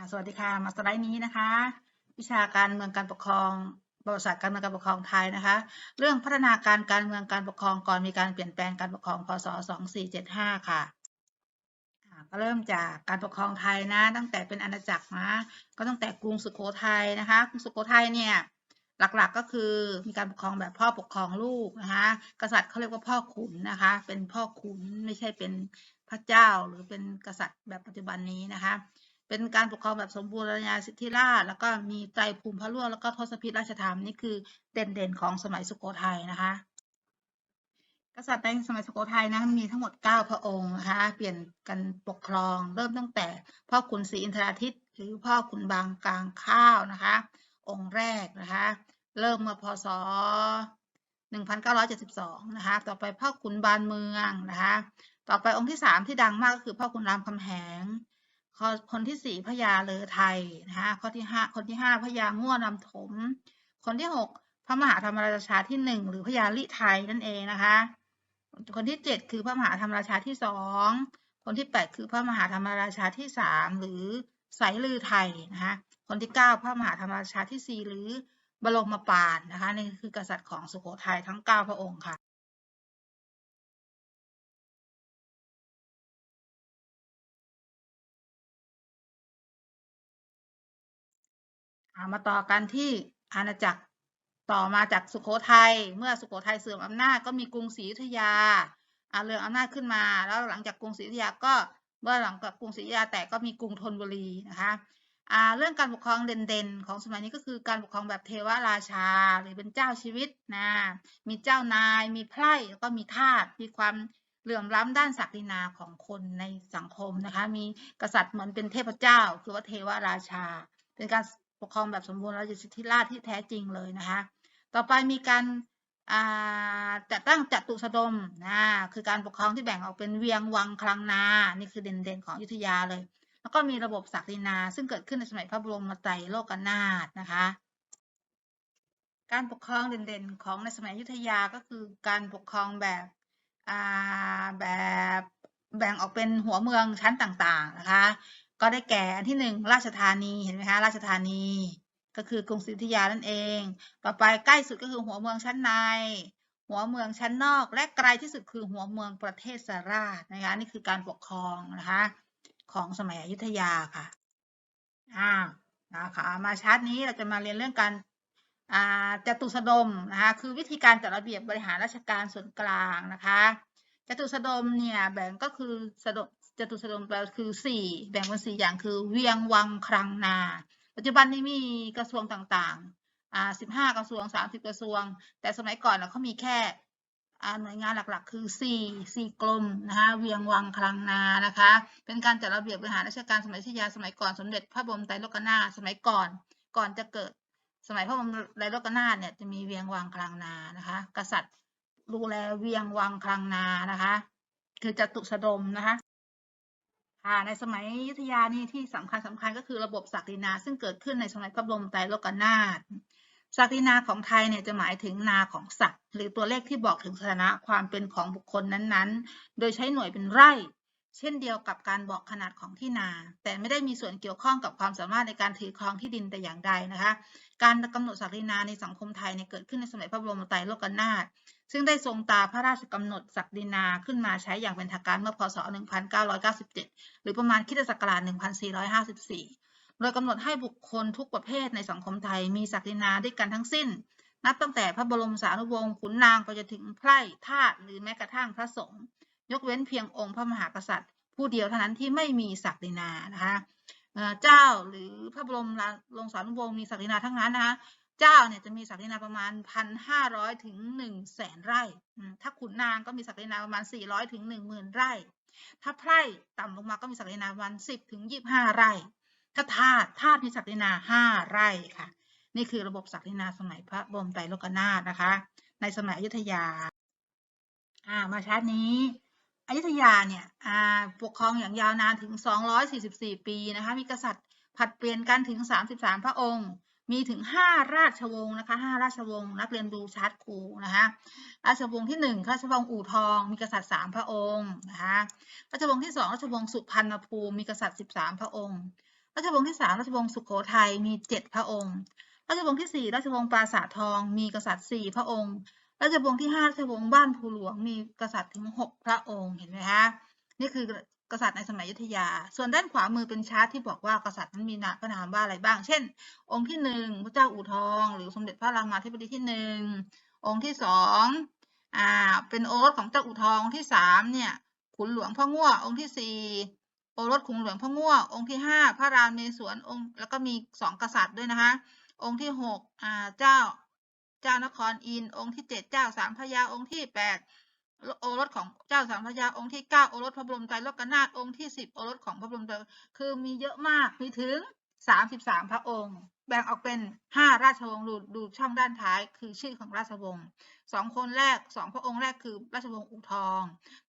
ค่ะสวัสดีค่ะมาสไลด์นี้นะคะ วิชาการเมืองการปกครองประวัติศาสตร์การเมืองการปกครองไทยนะคะ เรื่องพัฒนาการการเมืองการปกครองก่อนมีการเปลี่ยนแปลงการปกครองพศ2475ค่ะก็เริ่มจากการปกครองไทยนะ ตั้งแต่เป็นอาณาจักรนะก็ตั้งแต่กรุงสุโขทัยนะคะกรุงสุโขทัยเนี่ยหลักๆก็คือมีการปกครองแบบพ่อปกครองลูกนะคะกษัตริย์เขาเรียกว่าพ่อขุนนะคะ เป็นพ่อขุนไม่ใช่เป็นพระเจ้าหรือเป็นกษัตริย์แบบปัจจุบันนี้นะคะ เป็นการปกครองแบบสมบูรณาญาสิทธิราชแล้วก็มีไตรภูมิพระร่วงแล้วก็ทศพิธราชธรรมนี่คือเด่นๆของสมัยสุโขทัยนะคะ กษัตริย์ในสมัยสุโขทัยนะมีทั้งหมด 9 พระองค์นะคะเปลี่ยนกันปกครองเริ่มตั้งแต่พ่อขุนศรีอินทราทิตย์หรือพ่อขุนบางกลางข้าวนะคะ องค์แรกนะคะ เริ่มเมื่อพศ1972 นะคะ ต่อไปพ่อขุนบานเมืองนะคะ ต่อไปองค์ที่ 3 ที่ดังมากก็คือพ่อขุนรามคำแหง ข้อคนที่สี่พญาเลอไทยนะคะข้อที่ห้าคนที่ห้าพญาง่วนำถม คนที่หกพระมหาธรรมราชาที่หนึ่งหรือพญาลิไทยนั่นเองนะคะ คนที่เจ็ดคือพระมหาธรรมราชาที่สองคนที่แปดคือพระมหาธรรมราชาที่สามหรือไสยลือไทยนะคะคนที่เก้าพระมหาธรรมราชาที่สี่หรือ บรมปานนะคะนี่คือกษัตริย์ของสุโขทัยทั้งเก้าพระองค์ค่ะามาต่อกันที่อาณาจักรต่อมาจากสุโขทัยเมื่อสุโขทัยเสื่อมอำนาจก็มีกรุงศรีอยุธยาอ่าเรื่องอำนาจขึ้นมา แล้วหลังจากกรุงศรีอยุธยาก็เมื่อหลังจากกรุงศรีอยุธยาแตกก็มีกรุงธนบุรีนะคะเรื่องการปกครองเด่นๆ ของสมัยนี้ก็คือการปกครองแบบเทวราชา หรือเป็นเจ้าชีวิตนะมีเจ้านายมีไพร่แล้วก็มีทาสมีความเหลื่อมล้ำด้านศักดินาของคนในสังคมนะคะมีกษัตริย์เหมือนเป็นเทพเจ้า คือว่าเทวราชา เป็นการ ปกครองแบบสมบูรณาญาสิทธิราชที่แท้จริงเลยนะคะ ต่อไปมีการจัดตั้งจัตุสดมนะคือการปกครองที่แบ่งออกเป็นเวียงวังคลังนา นี่คือเด่นๆของอยุธยาเลย แล้วก็มีระบบศักดินา ซึ่งเกิดขึ้นในสมัยพระบรมไตรโลกนาถนะคะ การปกครองเด่นๆของในสมัยอยุธยาก็คือการปกครองแบบแบบแบ่งออกเป็นหัวเมืองชั้นต่างๆนะคะ ก็ได้แก่อันที่หนึ่งราชธานีเห็นไหมคะราชธานี ก็คือกรุงศรีอยุธยานั่นเอง ต่อไปใกล้สุดก็คือหัวเมืองชั้นใน หัวเมืองชั้นนอก และไกลที่สุดคือหัวเมืองประเทศสราชนะคะนี่คือการปกครองนะคะของสมัยอยุธยาค่ะอ่านะคะมาชาร์ตนี้เราจะมาเรียนเรื่องการจตุสดมนะคะคือวิธีการจัดระเบียบ บริหารราชการส่วนกลางนะคะจตุสดมเนี่ยแบ่งก็คือสด จตุสดมแปลคือสี่แบ่งเป็นสี่อย่างคือ เวียงวังครังนา ปัจจุบันนี้มีกระทรวงต่างๆอ่าสิบห้ากระทรวงสามสิบกระทรวง แต่สมัยก่อนเขามีแค่หน่วยงานหลักๆ คือสี่สี่กรมนะคะ เวียงวังคลังนา นะคะ เป็นการจัดระเบียบบริหารราชการสมัยชยา สมัยก่อนสมเด็จพระบรมไตรโลกนาถ สมัยก่อน ก่อนจะเกิด สมัยพระบรมไตรโลกนาถเนี่ยจะมีเวียงวังคลังนา นะคะ กษัตริย์ดูแลเวียงวังคลังนา นะคะ คือจตุสดมนะคะ ค่ะในสมัยยุทธยานี่ที่สำคัญสำคัญก็คือระบบศักดินา ซึ่งเกิดขึ้นในสมัยพระบรมไตรโลกนาถศักดินาของไทยเนี่ยจะหมายถึงนาของศักดิ์หรือตัวเลขที่บอกถึงสถานะความเป็นของบุคคลนั้นๆ โดยใช้หน่วยเป็นไร่ เช่นเดียวกับการบอกขนาดของที่นา แต่ไม่ได้มีส่วนเกี่ยวข้องกับความสามารถในการถือครองที่ดินแต่อย่างใดนะคะ การกำหนดศักดินาในสังคมไทยเนี่ยเกิดขึ้นในสมัยพระบรมไตรโลกนาถซึ่งได้ทรงตาพระราชกำหนดศักดินาขึ้นมาใช้อย่างเป็นทางการเมื่อพศ 1997 หรือประมาณคิศักราช 1454 โดยกำหนดให้บุคคลทุกประเภทในสังคมไทยมีศักดินาด้วยกันทั้งสิ้น นับตั้งแต่พระบรมสารีวงศ์ขุนนางไปจนถึงไพร่ทาสหรือแม้กระทั่งพระสงฆ์ ยกเว้นเพียงองค์พระมหากษัตริย์ ผู้เดียวเท่านั้นที่ไม่มีศักดินานะคะเจ้าหรือพระบรมโรงสารีวงศ์มีศักดินาทั้งนั้นนะคะเจ้าเนี่ยจะมีศักดินาประมาณพันห้าร้อยถึงหนึ่งแสนไร่ ถ้าขุนนางก็มีศักดินาประมาณสี่ร้อยถึงหนึ่งหมื่นไร่ ถ้าไพร่ต่ำลงมาก็มีศักดินาประมาณสิบถึงยี่ห้าไร่ ถ้าทาสทาสมีศักดินาห้าไร่ค่ะ นี่คือระบบศักดินาสมัยพระบรมไตรโลกนาถนะคะ ในสมัยอยุธยา อ่า มาชาตินี้ อยุธยาเนี่ยปกครองอย่างยาวนานถึง 244 ปีนะคะมีกษัตริย์ผัดเปลี่ยนกันถึง 33 พระองค์ มีถึง 5 ราชวงศ์นะคะ5ราชวงศ์นักเรียนดูชาร์ตครูนะคะราชวงศ์ที่ 1 ราชวงศ์อู่ทอง มีกษัตริย์ 3 พระองค์นะคะราชวงศ์ที่ 2 ราชวงศ์สุพรรณภูมิมีกษัตริย์ 13 พระองค์ ราชวงศ์ที่สามราชวงศ์สุโขทัยมีเจ็ดพระองค์ ราชวงศ์ที่สี่ราชวงศ์ปราสาททอง มีกษัตริย์สี่พระองค์ ราชวงศ์ที่ห้าราชวงศ์บ้านภูหลวงมีกษัตริย์ถึงหกพระองค์เห็นไหมคะนี่คือกษัตริย์ในสมัยยุทธยา ส่วนด้านขวามือเป็นชาร์ตที่บอกว่ากษัตริย์นั้นมีนามพระนามว่าอะไรบ้าง เช่น องค์ที่หนึ่งพระเจ้าอู่ทอง หรือสมเด็จพระรามาธิบดีที่หนึ่งองค์ที่สองอ่าเป็นโอรสของเจ้าอู่ทองที่สามเนี่ยขุนหลวงพ่อง่วองค์ที่สี่โอรสขุนหลวงพ่อง่วองค์ที่ห้าพระรามเมศวรองค์แล้วก็มีสองกษัตริย์ด้วยนะคะองค์ที่หกอ่าเจ้า เจ้านครอินองค์ที่เจ็ดเจ้าสามพยาองค์ที่แปดโอรสของเจ้าสามพยาองค์ที่เก้าโอรสพระบรมไตรโลกนาถองค์ที่สิบโอรสของพระบรมไตรคือมีเยอะมากมีถึงสามสิบสามพระองค์ แบ่งออกเป็นห้าราชวงศ์ดูดูช่องด้านท้ายคือชื่อของราชวงศ์สองคนแรกสองพระองค์แรกคือราชวงศ์อู่ทอง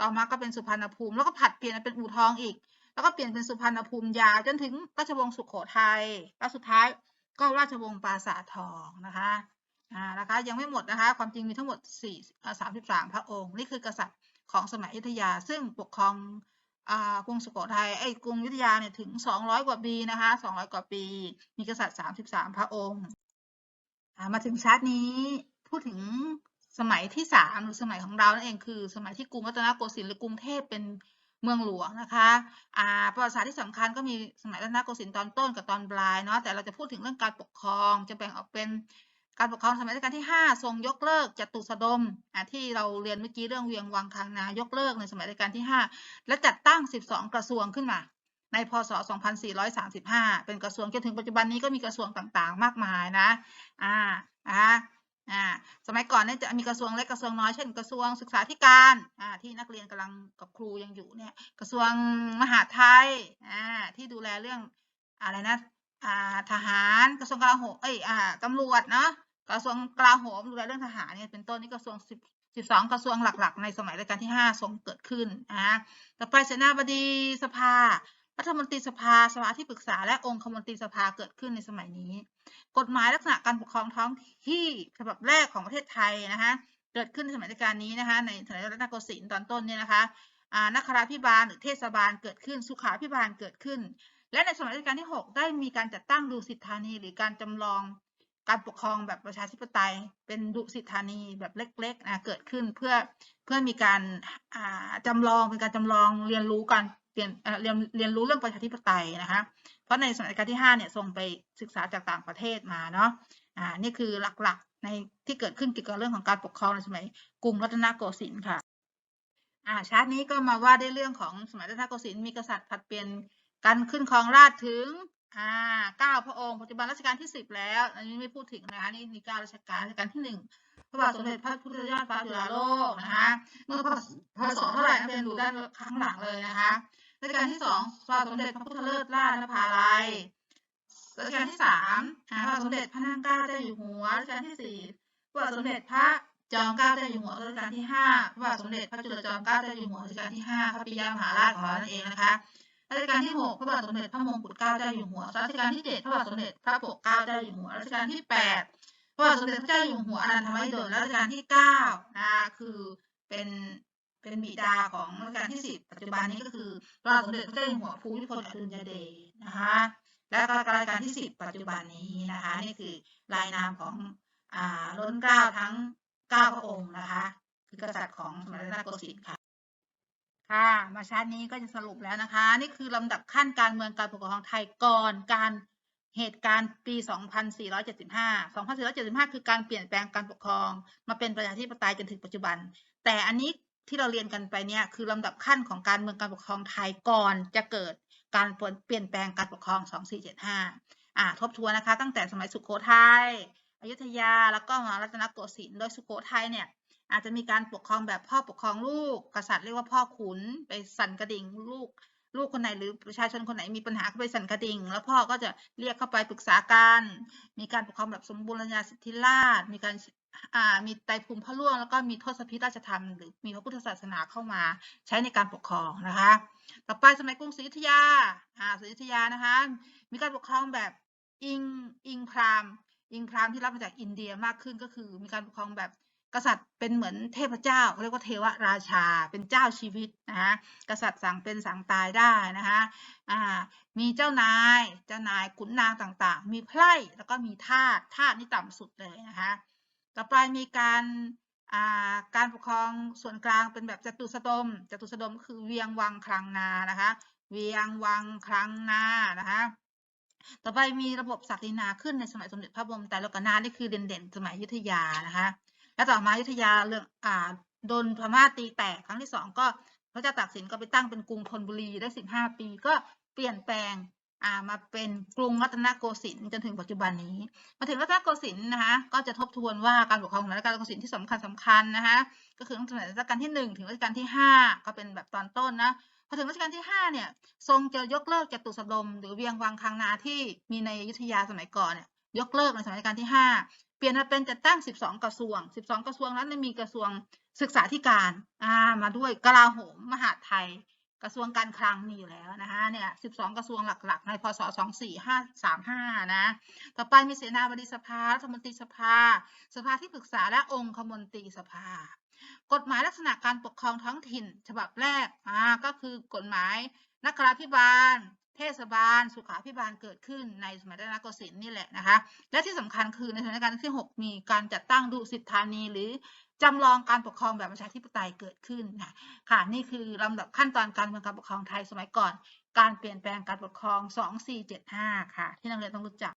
ต่อมาก็เป็นสุพรรณภูมิ แล้วก็ผัดเปลี่ยนเป็นอู่ทองอีก แล้วก็เปลี่ยนเป็นสุพรรณภูมิยาวจนถึงราชวงศ์สุโขทัยแล้วสุดท้ายก็ราชวงศ์ปราสาททองนะคะ อ่านะคะยังไม่หมดนะคะ ความจริงมีทั้งหมด4 33 พระองค์ นี่คือกษัตริย์ของสมัยอยุธยา ซึ่งปกครองอ่ากรุงสุโขทัยไอ้กรุงอยุธยาเนี่ยถึง 200 กว่าปีนะคะ 200 กว่าปี มีกษัตริย์ 33 พระองค์อ่ามาถึงชาร์ตนี้พูดถึงสมัยที่ 3 หรือสมัยของเรานั่นเองคือ สมัยที่กรุงรัตนโกสินทร์หรือกรุงเทพเป็นเมืองหลวงนะคะอ่าประวัติศาสตร์ที่สำคัญก็มีสมัยรัตนโกสินทร์ตอนต้นกับตอนปลายเนาะแต่เราจะพูดถึงเรื่องการปกครองจะแบ่งออกเป็น การปกครองสมัยรัชกาลที่ 5 ทรงยกเลิกจตุสดมที่เราเรียนเมื่อกี้เรื่องเวียงวังคังนายกเลิกในสมัยรัชกาลที่ 5 และจัดตั้ง 12 กระทรวงขึ้นมาในพศ 2435 เป็นกระทรวงจนถึงปัจจุบันนี้ก็มีกระทรวงต่างๆ มากมายนะ อ่านะคะอ่า สมัยก่อนเนี่ยจะมีกระทรวงเล็กกระทรวงน้อย เช่น กระทรวงศึกษาธิการ อ่า ที่นักเรียนกำลังกับครูยังอยู่เนี่ย กระทรวงมหาดไทย อ่า ที่ดูแลเรื่องอะไรนะ อ่า ทหาร กระทรวงกลาโหม เอ้ย อ่าตำรวจเนาะ กระทรวงกลาโหมดูแลเรื่องทหารเนี่ยเป็นต้นนี่กระทรวงสิบสิบสองกระทรวงหลักๆ ในสมัยรัชกาลที่ห้าทรงเกิดขึ้นนะต่อไปเสนาบดีสภา รัฐมนตรีสภา สภาที่ปรึกษา และองค์คมนตรีสภาเกิดขึ้นในสมัยนี้ กฎหมายลักษณะการปกครองท้องที่ฉบับแรกของประเทศไทยนะคะเกิดขึ้นในสมัยรัชกาลนี้นะคะ ในสมัยรัตนโกสินทร์ตอนต้นเนี่ยนะคะอ่านคราภิบาลหรือเทศบาลเกิดขึ้น สุขาภิบาลเกิดขึ้น และในสมัยรัชกาลที่ 6 ได้มีการจัดตั้งดุสิตธานี หรือการจำลอง การปกครองแบบประชาธิปไตย เป็นดุสิตธานีแบบเล็กๆนะเกิดขึ้นเพื่อเพื่อมีการอ่าจำลองเป็นการจำลองเรียนรู้การเปลี่ยนเรียนเรียนรู้เรื่องประชาธิปไตยนะคะ เพราะในสมัยกาลที่5เนี่ยทรงไปศึกษาจากต่างประเทศมาเนาะอ่านี่คือหลักๆในที่เกิดขึ้นเกี่ยวกับเรื่องของการปกครองในสมัยกรุงรัตนโกสินทร์ค่ะอ่าชาร์ตนี้ก็มาว่าได้เรื่องของสมัยรัตนโกสินทร์มีกษัตริย์ผลัดเปลี่ยนการขึ้นครองราชถึง อ่าเก้าพระองค์ปัจจุบันรัชกาลที่สิบแล้ว อันนี้ไม่พูดถึงนะคะนี่มีเก้ารัชกาลรัชกาลที่หนึ่งพระบาทสมเด็จพระพุทธยอดฟ้าจุฬาโลกนะคะเมื่อพศเท่าไหร่นักเรียนดูด้านข้างหลังเลยนะคะรัชกาลที่สองพระบาทสมเด็จพระพุทธเลิศราชนภาลัยรัชกาลที่สามพระบาทสมเด็จพระนางเกล้าเจ้าอยู่หัวรัชกาลที่สี่พระบาทสมเด็จพระจอมเกล้าเจ้าอยู่หัวรัชกาลที่ห้าพระบาทสมเด็จพระจุลจอมเกล้าเจ้าอยู่หัวรัชกาลที่ห้าพระปิยมหาราชของเรานั่นเองนะคะ รัชกาลที่หกพระบาทสมเด็จพระมงกุฎเกล้าเจ้าอยู่หัว รัชกาลที่เจ็ดพระบาทสมเด็จพระปกเกล้าเจ้าอยู่หัว รัชกาลที่แปดพระบาทสมเด็จพระเจ้าอยู่หัวอนันทมหิดล รัชกาลที่เก้านะคะคือเป็นเป็นบิดาของรัชกาลที่สิบปัจจุบันนี้ก็คือพระบาทสมเด็จพระเจ้าอยู่หัวภูมิพลอดุลยเดชนะคะและก็รายการที่สิบปัจจุบันนี้นะคะนี่คือรายนามของอ่าล้นเกล้าทั้งเก้าพระองค์นะคะ คือกษัตริย์ของสมัยรัตนโกสินทร์ค่ะ ค่ะมาชาร์ตนี้ก็จะสรุปแล้วนะคะ นี่คือลำดับขั้นการเมืองการปกครองไทยก่อนการเหตุการณ์ปี 2475 2475 คือการเปลี่ยนแปลงการปกครอง มาเป็นประชาธิปไตยจนถึงปัจจุบัน แต่อันนี้ที่เราเรียนกันไปเนี่ยคือลำดับขั้นของการเมืองการปกครองไทยก่อนจะเกิดการเปลี่ยนแปลงการปกครอง 2475 อ่าทบทวนนะคะ ตั้งแต่สมัยสุโขทัยอยุธยาแล้วก็มารัตนโกสินทร์โดยสุโขทัยเนี่ย อาจจะมีการปกครองแบบพ่อปกครองลูก กษัตริย์เรียกว่าพ่อขุนไปสั่นกระดิ่งลูก ลูกคนไหนหรือประชาชนคนไหนมีปัญหาก็ไปสั่นกระดิ่ง แล้วพ่อก็จะเรียกเข้าไปปรึกษากันมีการปกครองแบบสมบูรณาญาสิทธิราชมีการมีไตรภูมิพระร่วงแล้วก็มีทศพิธราชธรรมหรือมีพระพุทธศาสนาเข้ามาใช้ในการปกครองนะคะ ต่อไปสมัยกรุงศรีอยุธยาอ่าศรีอยุธยานะคะ มีการปกครองแบบอิงอิงพราหมณ์อิงพราหมณ์ที่รับมาจากอินเดียมากขึ้นก็คือ มีการปกครองแบบ กษัตริย์เป็นเหมือนเทพเจ้าเขาเรียกว่าเทวราชาเป็นเจ้าชีวิตนะคะกษัตริย์สั่งเป็นสั่งตายได้นะคะอ่ามีเจ้านายเจ้านายขุนนางต่างๆ มีไพร่แล้วก็มีทาสทาสนี่ต่ำสุดเลยนะคะต่อไปมีการอ่าการปกครองส่วนกลางเป็นแบบจตุสดมจตุสดมคือเวียงวังคลังนานะคะเวียงวังคลังนานะคะต่อไปมีระบบศักดินาขึ้นในสมัยสมเด็จพระบรมไตรโลกนาถนี่คือเด่นๆ สมัยยุทธยานะคะ แล้วต่อมายุธยาเรื่องอ่าโดนพม่าตีแตกครั้งที่สองก็พระเจ้าตากสินก็ไปตั้งเป็นกรุงธนบุรีได้สิบห้าปี ก็เปลี่ยนแปลงอ่ามาเป็นกรุงรัตนโกสินทร์จนถึงปัจจุบันนี้ มาถึงรัตนโกสินทร์นะคะก็จะทบทวนว่าการปกครองของรัตนโกสินทร์ที่สำคัญสำคัญนะคะก็คือตั้งแต่รัชกาลที่หนึ่งถึงรัชกาลที่ห้าก็เป็นแบบตอนต้นนะพอถึงรัชกาลที่ห้าเนี่ย ทรงจะยกเลิกจตุสดม หรือเวียงวังคังนาที่มีในยุธยาสมัยก่อนเนี่ย ยกเลิกในสมัยรัชกาลที่ห้าเปลี่ยนมาเป็นจัดตั้ง 12 กระทรวง 12 กระทรวงนั้นมีกระทรวงศึกษาธิการามาด้วยกลาโหมมหาไทย กระทรวงการคลังมีอยู่แล้วนะคะเนี่ย 12 กระทรวงหลัก ๆ ในพศ 24535 นะ ต่อไปมีเสนาบดีสภารัฐมนตรีสภา สภาที่ปรึกษาและองคมนตรีสภา กฎหมายลักษณะการปกครองท้องถิ่น ฉบับแรกก็คือกฎหมายนักราภิบาล เทศบาลสุขาภิบาลเกิดขึ้นในสมัยรัตนโกสินทร์นี่แหละนะคะ และที่สำคัญคือในสถานการที่ 6 มีการจัดตั้งดุสิตธานีหรือจำลองการปกครองแบบประชาธิปไตยเกิดขึ้นค่ะค่ะนี่คือลำดับขั้นตอนการเมืองการปกครองไทยสมัยก่อน การเปลี่ยนแปลงการปกครอง 2475 ค่ะ ที่นักเรียนต้องรู้จัก